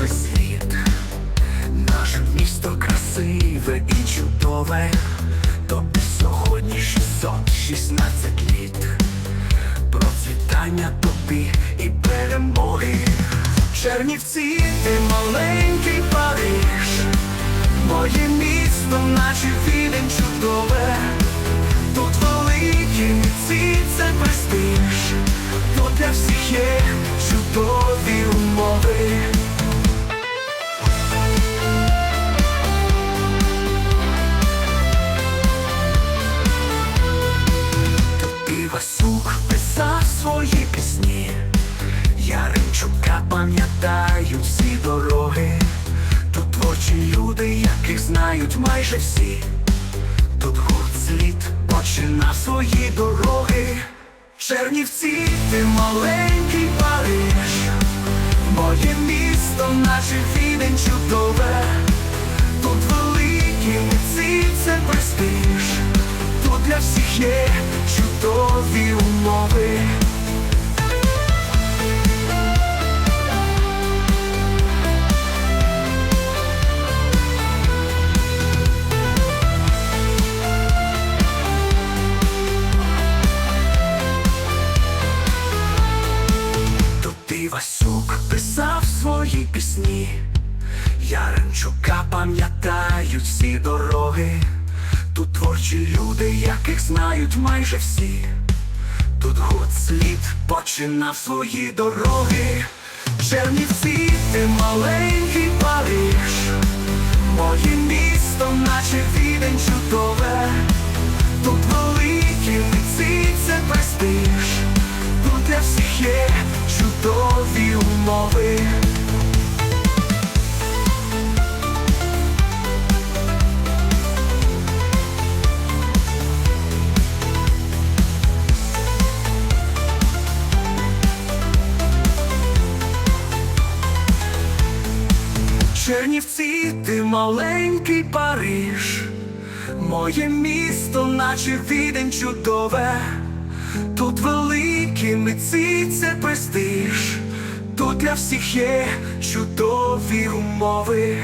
весь світ, наше місто красиве і чудове, тобі сьогодні 616 літ, процвітання тобі і перемоги. Чернівці, ти маленький Париж, моє місто, наче відень чудове, тут великі міці, це престиж, тут для всіх є чудові. Тут писав свої пісні, Яремчука пам'ятають всі дороги. Тут творчі люди, яких знають майже всі. Тут гурт слід починав свої дороги. Чернівці, ти маленький Париж, моє місто, наче відень чудове. Тут великі митці, це престиж, для всіх є чудові умови. Тут Івасюк писав свої пісні, Яремчука пам'ятають всі дороги. Тут творчі люди, яких знають майже всі. Тут гурт слід починав свої дороги. Чернівці, ти маленький Париж, моє місто, наче відень чудове. Тут великі митці, це престиж, тут для всіх є чудові умови. Чернівці, ти маленький Париж, моє місто, наче відень чудове. Тут великі митці, це престиж, тут для всіх є чудові умови.